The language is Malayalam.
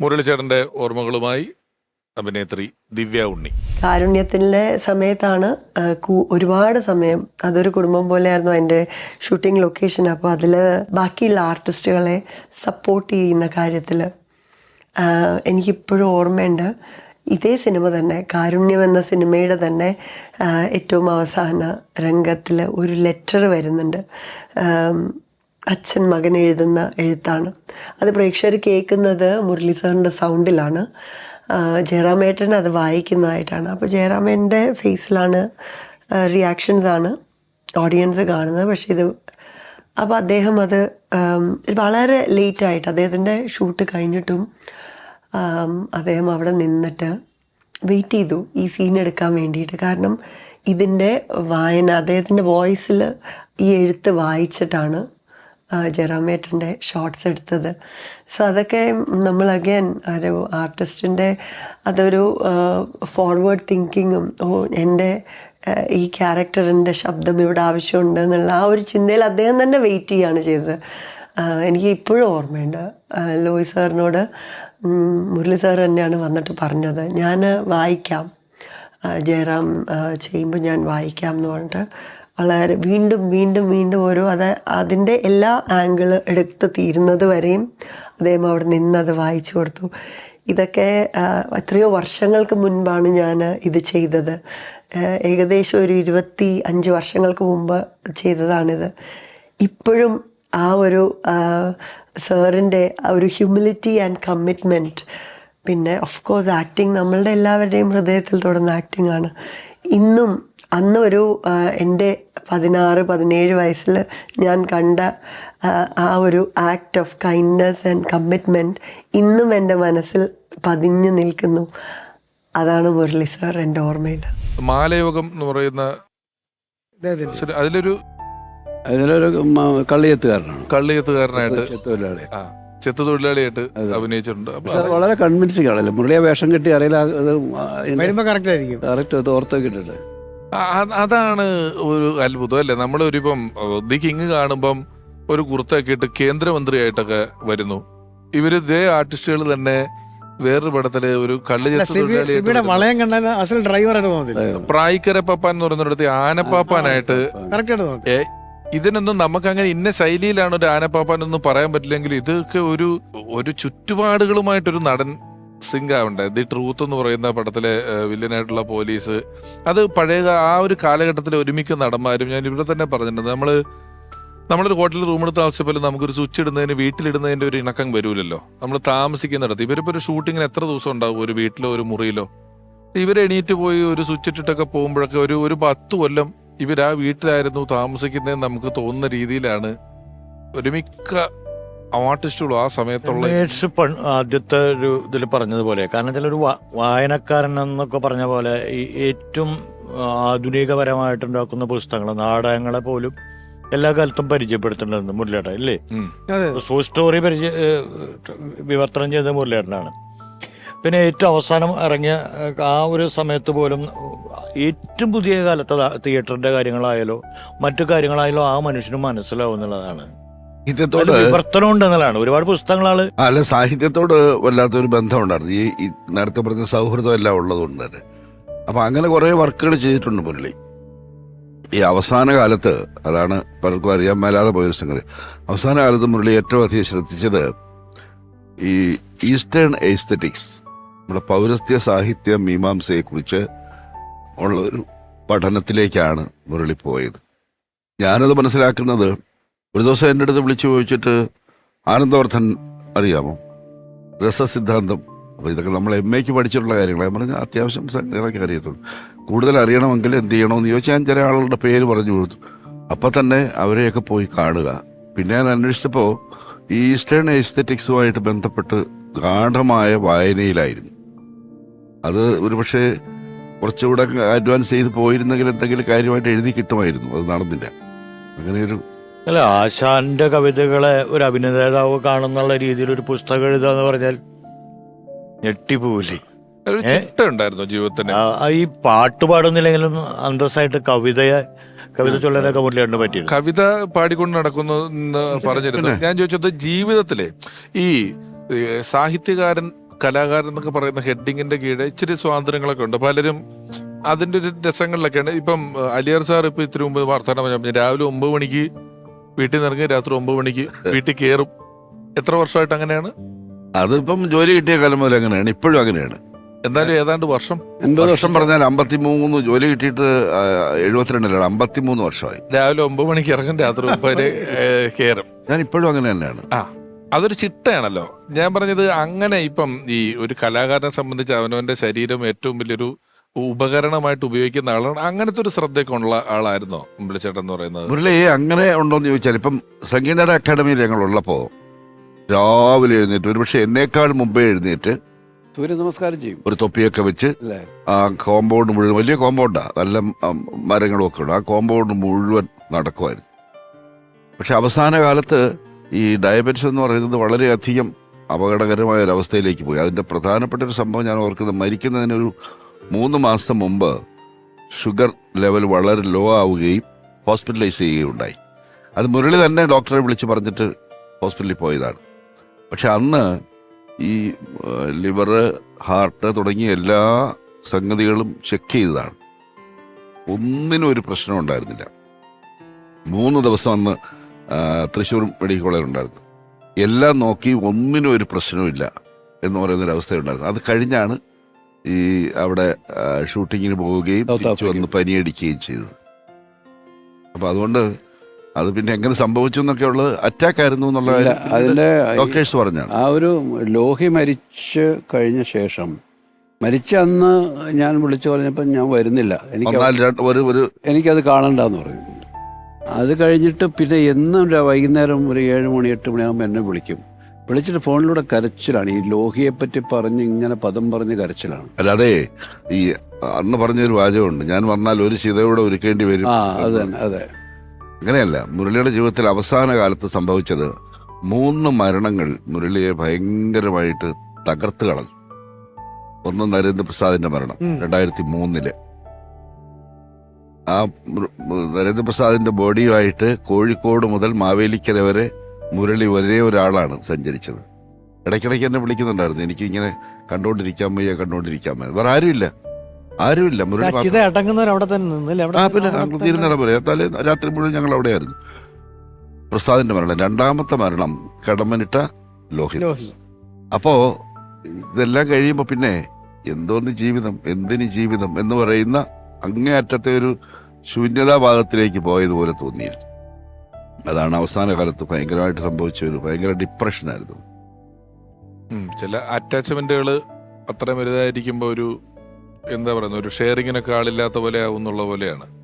മുരളിച്ചേട്ടന്റെ ഓർമ്മകളുമായി അഭിനേത്രി ദിവ്യ ഉണ്ണി. കാരുണ്യത്തിന്റെ സമയത്താണ് ഒരുപാട് സമയം അതൊരു കുടുംബം പോലെയായിരുന്നു എന്റെ ഷൂട്ടിംഗ് ലൊക്കേഷൻ. അപ്പോൾ അതിൽ ബാക്കിയുള്ള ആർട്ടിസ്റ്റുകളെ സപ്പോർട്ട് ചെയ്യുന്ന കാര്യത്തിൽ എനിക്കിപ്പോഴും ഓർമ്മയുണ്ട്. ഇതേ സിനിമ തന്നെ കാരുണ്യം എന്ന സിനിമയുടെ തന്നെ ഏറ്റവും അവസാന രംഗത്തിൽ ഒരു ലെറ്റർ വരുന്നുണ്ട്. അച്ഛൻ മകൻ എഴുതുന്ന എഴുത്താണ്. അത് പ്രേക്ഷകർ കേൾക്കുന്നത് മുരളി സാറിന്റെ സൗണ്ടിലാണ് ജയറാമേട്ടൻ അത് വായിക്കുന്നതായിട്ടാണ്. അപ്പോൾ ജയറാമേട്ടന്റെ ഫേസിലാണ് റിയാക്ഷൻസാണ് ഓഡിയൻസ് കാണുന്നത്. പക്ഷേ ഇത് അപ്പോൾ അദ്ദേഹം അത് വളരെ ലേറ്റായിട്ട് അദ്ദേഹത്തിന്റെ ഷൂട്ട് കഴിഞ്ഞിട്ടും അദ്ദേഹം അവിടെ നിന്നിട്ട് വെയിറ്റ് ചെയ്തു ഈ സീൻ എടുക്കാൻ വേണ്ടിയിട്ട്. കാരണം ഇതിന്റെ വായന അദ്ദേഹത്തിന്റെ വോയിസിൽ ഈ എഴുത്ത് വായിച്ചിട്ടാണ് ആ, ജയറാമേട്ടന്റെ ഷോർട്സ് എടുത്തത്. സോ അതൊക്കെ നമ്മൾ അഗൈൻ ഒരു ആർട്ടിസ്റ്റിന്റെ അതൊരു ഫോർവേഡ് തിങ്കിങ്ങും ഓ എന്റെ ഈ ക്യാരക്ടറിന്റെ ശബ്ദം ഇവിടെ ആവശ്യമുണ്ട് എന്നുള്ള ആ ഒരു ചിന്തയിൽ അദ്ദേഹം തന്നെ വെയിറ്റ് ചെയ്യുകയാണ് ചെയ്തത്. എനിക്ക് ഇപ്പോഴും ഓർമ്മയുണ്ട്. ലോയ് സാറിനോട് മുരളി സാർ തന്നെയാണ് വന്നിട്ട് പറഞ്ഞത്. ഞാൻ വായിക്കാം. ജയറാം ചെയ്യുമ്പോൾ ഞാൻ വായിക്കാം എന്ന് പറഞ്ഞിട്ട്. വളരെ വീണ്ടും വീണ്ടും വീണ്ടും ഓരോ അത് അതിന്റെ എല്ലാ ആംഗിൾ എടുത്ത് തീരുന്നത് വരെയും അദ്ദേഹം അവിടെ നിന്ന് അത് വായിച്ചു കൊടുത്തു. ഇതൊക്കെ എത്രയോ വർഷങ്ങൾക്ക് മുൻപാണ് ഞാൻ ഇത് ചെയ്തത്. ഏകദേശം ഒരു ഇരുപത്തി അഞ്ച് വർഷങ്ങൾക്ക് മുമ്പ് ചെയ്തതാണിത്. ഇപ്പോഴും ആ ഒരു സാറിന്റെ ഒരു ഹ്യൂമിലിറ്റി ആൻഡ് കമ്മിറ്റ്മെന്റ് പിന്നെ ഓഫ് കോഴ്സ് ആക്ടിങ് നമ്മളുടെ എല്ലാവരുടെയും ഹൃദയത്തിൽ തുടർന്ന ആക്ടിങ് ആണ്. ഇന്നും അന്ന് ഒരു എന്റെ പതിനാറ് പതിനേഴ് വയസ്സിൽ ഞാൻ കണ്ട ആ, ഒരു act of kindness and commitment ഇന്നും എന്റെ മനസ്സിൽ പതിഞ്ഞു നിൽക്കുന്നു. അതാണ് മുരളി സാർ എന്റെ ഓർമ്മയിൽ. മാലയോഗം എന്ന് പറയുന്ന അതിലൊരു അതിലൊരു കള്ളിയത്തുകാരനാണ് കള്ളിയെത്തുകാരനാണ്. കള്ളിയത്തുകാരനായിട്ട് തൊഴിലാളി ആ. ചെത്തു തൊഴിലാളിയായിട്ട് അഭിനയിച്ചിട്ടുണ്ട്. അപ്പൊ പക്ഷെ അത് വളരെ കൺവിൻസിങ് ആണല്ലോ മുരളിയെ വേഷം കെട്ടി അറിയില്ല വരുമ്പോ കറക്റ്റ് ആയിരിക്കും. കറക്റ്റ് അത് ഓർത്ത് കിട്ടിട്ട് ആ- അത് അതാണ് ഒരു അത്ഭുതം അല്ലേ? നമ്മളൊരിപ്പം ദി കിങ് കാണുമ്പം ഒരു കുർത്തയൊക്കെ ഇട്ട് കേന്ദ്രമന്ത്രിയായിട്ടൊക്കെ വരുന്നു. ഇവർ ഇതേ ആർട്ടിസ്റ്റുകൾ തന്നെ വേറൊരു പടത്തിൽ ഒരു കള്ളി അല്ല, ചെത്തു സിബി- തൊഴിലാളിയായിട്ട് സിബിയുടെ വരുന്നു. വളയം കണ്ടാൽ അസൽ ഡ്രൈവറായിട്ട് തോന്നുന്നില്ല പ്രായിക്കര പപ്പാൻ എന്ന് പറയുന്നിടത്ത് ആനപ്പാപ്പാനായിട്ട് കറക്റ്റ് ആയിട്ട് തോന്നുന്നു ഏ, ഇതിനൊന്നും നമുക്ക് അങ്ങനെ ഇന്ന ശൈലിയിലാണ് ഒരു ആനപ്പാപ്പാൻ ഒന്നും പറയാൻ പറ്റില്ലെങ്കിൽ ഇതൊക്കെ ഒരു ഒരു ചുറ്റുപാടുകളുമായിട്ടൊരു നടൻ സിങ്ക് ആവണ്ടേ ദി ട്രൂത്ത് എന്ന് പറയുന്ന പടത്തിലെ വില്ലനായിട്ടുള്ള പോലീസ്. അത് പഴയ ആ ഒരു കാലഘട്ടത്തിൽ ഒരുമിക്ക നടന്മാരും ഞാൻ ഇവിടെ തന്നെ പറഞ്ഞിട്ടുണ്ട്. നമ്മൾ നമ്മളൊരു ഹോട്ടലിൽ റൂം എടുത്ത് ആവശ്യപ്പെട്ട് നമുക്കൊരു സ്വിച്ച് ഇടുന്നതിന് വീട്ടിലിടുന്നതിന്റെ ഒരു ഇണക്കം വരൂലല്ലോ. നമ്മൾ താമസിക്കുന്നിടത്ത്. ഇവരിപ്പോൾ ഒരു ഷൂട്ടിങ്ങിന് എത്ര ദിവസം ഉണ്ടാവും? ഒരു വീട്ടിലോ ഒരു മുറിയിലോ? ഇവരെ എണീറ്റ് പോയി ഒരു സ്വിച്ച് ഇട്ടിട്ടൊക്കെ പോകുമ്പോഴൊക്കെ ഒരു ഒരു പത്ത് കൊല്ലം ഇവർ ആ വീട്ടിലായിരുന്നു താമസിക്കുന്നതെന്ന് നമുക്ക് തോന്നുന്ന രീതിയിലാണ് ഒരു മിക്ക ആർട്ടിസ്റ്റുകളും ആ സമയത്തുള്ള ആദ്യത്തെ ഒരു ഇതിൽ പറഞ്ഞതുപോലെ കാരണം ചില ഒരു വായനക്കാരൻ എന്നൊക്കെ പറഞ്ഞ പോലെ ഈ ഏറ്റവും ആധുനികപരമായിട്ടുണ്ടാക്കുന്ന പുസ്തകങ്ങൾ നാടകങ്ങളെ പോലും എല്ലാ കാലത്തും പരിചയപ്പെടുത്തേണ്ടത് മുരളിയേട്ടൻ ഇല്ലേ. സോ സ്റ്റോറി പരിചയ വിവർത്തനം ചെയ്ത മുരളിയേട്ടനാണ് പിന്നെ ഏറ്റവും അവസാനം ഇറങ്ങിയ ആ ഒരു സമയത്ത് പോലും ഏറ്റവും പുതിയ കാലത്തെ തിയേറ്ററിന്റെ കാര്യങ്ങളായാലോ മറ്റു കാര്യങ്ങളായാലോ ആ മനുഷ്യന് മനസ്സിലാവും എന്നുള്ളതാണ്. സാഹിത്യത്തോട് വിവർത്തനമുണ്ടെന്നുള്ളതാണ് വിവർത്തനം ഒരുപാട് പുസ്തകങ്ങളാണ് അല്ല സാഹിത്യത്തോട് വല്ലാത്തൊരു ബന്ധമുണ്ടായിരുന്നു ഈ ഈ നേരത്തെ പറഞ്ഞ സൗഹൃദം എല്ലാം ഉള്ളതുകൊണ്ട് തന്നെ. അപ്പൊ അങ്ങനെ കുറെ വർക്കുകൾ ചെയ്തിട്ടുണ്ട് മുരളി. ഈ അവസാന കാലത്ത് അതാണ് പലർക്കും അറിയാൻ മേലാതെ പോയൊരു സംഗതി. അവസാന കാലത്ത് മുരളി ഏറ്റവും അധികം ശ്രദ്ധിച്ചത് ഈ ഈസ്റ്റേൺ എസ്തറ്റിക്സ്. നമ്മുടെ പൗരസ്ത്യ സാഹിത്യ മീമാംസയെക്കുറിച്ച് ഉള്ള ഒരു പഠനത്തിലേക്കാണ് മുരളി പോയത്. ഞാനത് മനസ്സിലാക്കുന്നത് ഒരു ദിവസം എന്റെ അടുത്ത് വിളിച്ചു ചോദിച്ചിട്ട് ആനന്ദവർദ്ധൻ അറിയാമോ? രസസിദ്ധാന്തം. അപ്പോൾ ഇതൊക്കെ നമ്മൾ എം എക്ക് പഠിച്ചിട്ടുള്ള കാര്യങ്ങൾ. ഞാൻ പറഞ്ഞ അത്യാവശ്യം സംഗതികളൊക്കെ അറിയത്തുള്ളൂ. കൂടുതൽ അറിയണമെങ്കിൽ എന്ത് ചെയ്യണമെന്ന് ചോദിച്ചാൽ ഞാൻ ചില ആളുകളുടെ പേര് പറഞ്ഞു കൊടുത്തു. അപ്പം തന്നെ അവരെയൊക്കെ പോയി കാണുക. പിന്നെ ഞാൻ അന്വേഷിച്ചപ്പോൾ ഈസ്റ്റേൺ എസ്തറ്റിക്സുമായിട്ട് ബന്ധപ്പെട്ട് ഗാഠമായ വായനയിലായിരുന്നു. അത് ഒരുപക്ഷെ കുറച്ചുകൂടെ അഡ്വാൻസ് ചെയ്ത് പോയിരുന്നെങ്കിൽ എന്തെങ്കിലും കാര്യമായിട്ട് എഴുതി കിട്ടുമായിരുന്നു. അത് നടന്നില്ല. അങ്ങനെ ഒരു അല്ല ആശാന്റെ കവിതകളെ ഒരു അഭിനേതാവ് കാണുന്നുള്ള രീതിയിൽ ഒരു പുസ്തകം എഴുതുക എന്ന് പറഞ്ഞാൽ ഞെട്ടിപ്പോവില്ലേ? ഒരു? ചിട്ട ഉണ്ടായിരുന്നു ജീവിതത്തിന്. ഈ പാട്ട് പാടുന്നില്ലെങ്കിലും അന്തസ്സായിട്ട് കവിതയെ കവിത ചൊല്ലാനൊക്കെ മുന്നിലുണ്ട് പറ്റി കവിത പാടിക്കൊണ്ട് നടക്കുന്നു പറഞ്ഞിരുന്നു. ഞാൻ ചോദിച്ചത് ജീവിതത്തിലെ ഈ സാഹിത്യകാരൻ കലാകാരൻ എന്നൊക്കെ പറയുന്ന ഹെഡിങ്ങിന്റെ കീഴെ ഇച്ചിരി സ്വാതന്ത്ര്യങ്ങളൊക്കെ ഉണ്ട്. പലരും അതിന്റെ ഒരു രസങ്ങളിലൊക്കെയാണ്. ഇപ്പം അലിയർ സാർ ഇപ്പൊ ഇത്തിരി മുമ്പ് വാർത്താനം പറഞ്ഞു രാവിലെ ഒമ്പത് മണിക്ക് വീട്ടിൽ നിന്ന് ഇറങ്ങി രാത്രി ഒമ്പത് മണിക്ക് വീട്ടിൽ കയറും എത്ര വർഷമായിട്ട് അങ്ങനെയാണ്? അതിപ്പം ജോലി കിട്ടിയ കാലം മുതൽ അങ്ങനെയാണ്. ഇപ്പോഴും അങ്ങനെയാണ്. എന്നാലും ഏതാണ്ട് വർഷം. എൺപത് വർഷം പറഞ്ഞാൽ അമ്പത്തിമൂന്ന് ജോലി കിട്ടിയിട്ട് എഴുപത്തിരണ്ടിലാണ്. അമ്പത്തിമൂന്ന് വർഷമായി. രാവിലെ ഒമ്പത് മണിക്ക് ഇറങ്ങും രാത്രി ഒമ്പത് കയറും ഞാൻ ഇപ്പോഴും അങ്ങനെ തന്നെയാണ്. ആ. അതൊരു ചിട്ടയാണല്ലോ. ഞാൻ പറഞ്ഞത് അങ്ങനെ ഇപ്പം ഈ ഒരു കലാകാരനെ സംബന്ധിച്ച് അവനവന്റെ ശരീരം ഏറ്റവും വലിയൊരു ഉപകരണമായിട്ട് ഉപയോഗിക്കുന്ന ആളാണ്. അങ്ങനത്തെ ഒരു ശ്രദ്ധയൊക്കെ ഉള്ള ആളായിരുന്നോ മുരളിച്ചേട്ടൻ എന്ന് പറയുന്നത്? മുരളി അങ്ങനെ ഉണ്ടോന്ന് ചോദിച്ചാൽ ഇപ്പം സംഗീത അക്കാദമിയിൽ ഞങ്ങൾ ഉള്ളപ്പോൾ രാവിലെ എഴുന്നേറ്റ് ഒരുപക്ഷെ എന്നേക്കാൾ മുമ്പേ എഴുന്നേറ്റ് സൂര്യ നമസ്കാരം ചെയ്യും. ഒരു തൊപ്പിയൊക്കെ വെച്ച് ആ കോമ്പൗണ്ട് മുഴുവൻ വലിയ കോമ്പൗണ്ടാ നല്ല മരങ്ങളും ഒക്കെ ഉണ്ട്. ആ കോമ്പൗണ്ട് മുഴുവൻ നടക്കുമായിരുന്നു. പക്ഷെ അവസാന കാലത്ത് ഈ ഡയബറ്റിസ് എന്ന് പറയുന്നത് വളരെയധികം അപകടകരമായ ഒരവസ്ഥയിലേക്ക് പോയി. അതിന്റെ പ്രധാനപ്പെട്ട ഒരു സംഭവം ഞാൻ ഓർക്കുന്നത് മരിക്കുന്നതിനൊരു മൂന്ന് മാസം മുമ്പ് ഷുഗർ ലെവൽ വളരെ ലോ ആവുകയും ഹോസ്പിറ്റലൈസ് ചെയ്യുകയും ഉണ്ടായി അത് മുരളി തന്നെ ഡോക്ടറെ വിളിച്ച് പറഞ്ഞിട്ട് ഹോസ്പിറ്റലിൽ പോയതാണ്. പക്ഷെ അന്ന് ഈ ലിവർ ഹാർട്ട് തുടങ്ങിയ എല്ലാ സംഗതികളും ചെക്ക് ചെയ്തതാണ്. ഒന്നിനും ഒരു പ്രശ്നം ഉണ്ടായിരുന്നില്ല. മൂന്ന് ദിവസം അന്ന് തൃശ്ശൂർ മെഡിക്കൽ കോളേജ് ഉണ്ടായിരുന്നു. എല്ലാം നോക്കി ഒന്നിനും ഒരു പ്രശ്നവുമില്ല എന്ന് പറയുന്നൊരു അവസ്ഥയുണ്ടായിരുന്നു അത് കഴിഞ്ഞാണ് ഈ അവിടെ ഷൂട്ടിങ്ങിന് പോവുകയും തിരിച്ചു വന്ന് പനിയടിക്കുകയും ചെയ്തത്. അപ്പം അതുകൊണ്ട് അത് പിന്നെ എങ്ങനെ സംഭവിച്ചു എന്നൊക്കെ ഉള്ളത് അറ്റാക്ക് ആയിരുന്നു എന്നുള്ള അതിന്റെ ഡോക്ടേഴ്സ് പറഞ്ഞാണ്. ആ ഒരു ലോഹി മരിച്ച് കഴിഞ്ഞ ശേഷം മരിച്ച അന്ന് ഞാൻ വിളിച്ചു പറഞ്ഞപ്പോൾ ഞാൻ വരുന്നില്ല. എനിക്ക് എനിക്കത് കാണണ്ടെന്ന് പറഞ്ഞു. അത് കഴിഞ്ഞിട്ട് പിന്നെ എന്നും വൈകുന്നേരം ഒരു ഏഴ് മണി എട്ട് മണിയാകുമ്പോൾ എന്നെ വിളിക്കും. വിളിച്ചിട്ട് ഫോണിലൂടെ കരച്ചിലാണ്. ഈ ലോഹിയെ പറ്റി പറഞ്ഞ് ഇങ്ങനെ പദം പറഞ്ഞ് കരച്ചിലാണ്. അല്ലാതെ ഈ അന്ന് പറഞ്ഞൊരു വാചകമുണ്ട്. ഞാൻ വന്നാൽ ഒരു ചിതയോടെ ഒരുക്കേണ്ടി വരും. ആ അത് തന്നെ അതെ. അങ്ങനെയല്ല മുരളിയുടെ ജീവിതത്തിൽ അവസാന കാലത്ത് സംഭവിച്ചത് മൂന്ന് മരണങ്ങൾ മുരളിയെ ഭയങ്കരമായിട്ട് തകർത്ത് കളഞ്ഞു. ഒന്ന് നരേന്ദ്രപ്രസാദിന്റെ മരണം. രണ്ടായിരത്തി മൂന്നിൽ. ആ നരേന്ദ്ര പ്രസാദിന്റെ നരേന്ദ്രപ്രസാദിന്റെ ബോഡിയുമായിട്ട് കോഴിക്കോട് മുതൽ മാവേലിക്കര വരെ മുരളി ഒരേ ഒരാളാണ് സഞ്ചരിച്ചത്. ഇടയ്ക്കിടയ്ക്ക് എന്നെ വിളിക്കുന്നുണ്ടായിരുന്നു. എനിക്ക് ഇങ്ങനെ കണ്ടോണ്ടിരിക്കാൻ വയ്യ കണ്ടോണ്ടിരിക്കാൻ വയ്യ. വേറെ ആരുമില്ല. ആരുമില്ല. മുരളി അടങ്ങുന്നവർ അവിടെ തന്നെ നിന്നില്ല? ആ പിന്നെ തലേ രാത്രി മുഴുവൻ ഞങ്ങൾ അവിടെയായിരുന്നു. പ്രസാദിന്റെ മരണം രണ്ടാമത്തെ മരണം കടമനിട്ട ലോഹിത്. ലോഹി അപ്പോ ഇതെല്ലാം കഴിയുമ്പോൾ പിന്നെ എന്തോന്ന് ജീവിതം എന്തിന് ജീവിതം എന്ന് പറയുന്ന അങ്ങേയറ്റത്തെ ഒരു ശൂന്യതാ ഭാഗത്തിലേക്ക് പോയതുപോലെ തോന്നിയത്. അതാണ് അവസാന കാലത്ത് ഭയങ്കരമായിട്ട് സംഭവിച്ച ഒരു ഭയങ്കര ഡിപ്രഷനായിരുന്നു ചില അറ്റാച്ച്മെന്റുകൾ അത്ര വലുതായിരിക്കുമ്പോ ഒരു എന്താ പറയുന്നത് ഒരു ഷെയറിങ്ങിനൊക്കെ ആളില്ലാത്ത പോലെ ആവുന്നുള്ള പോലെയാണ്.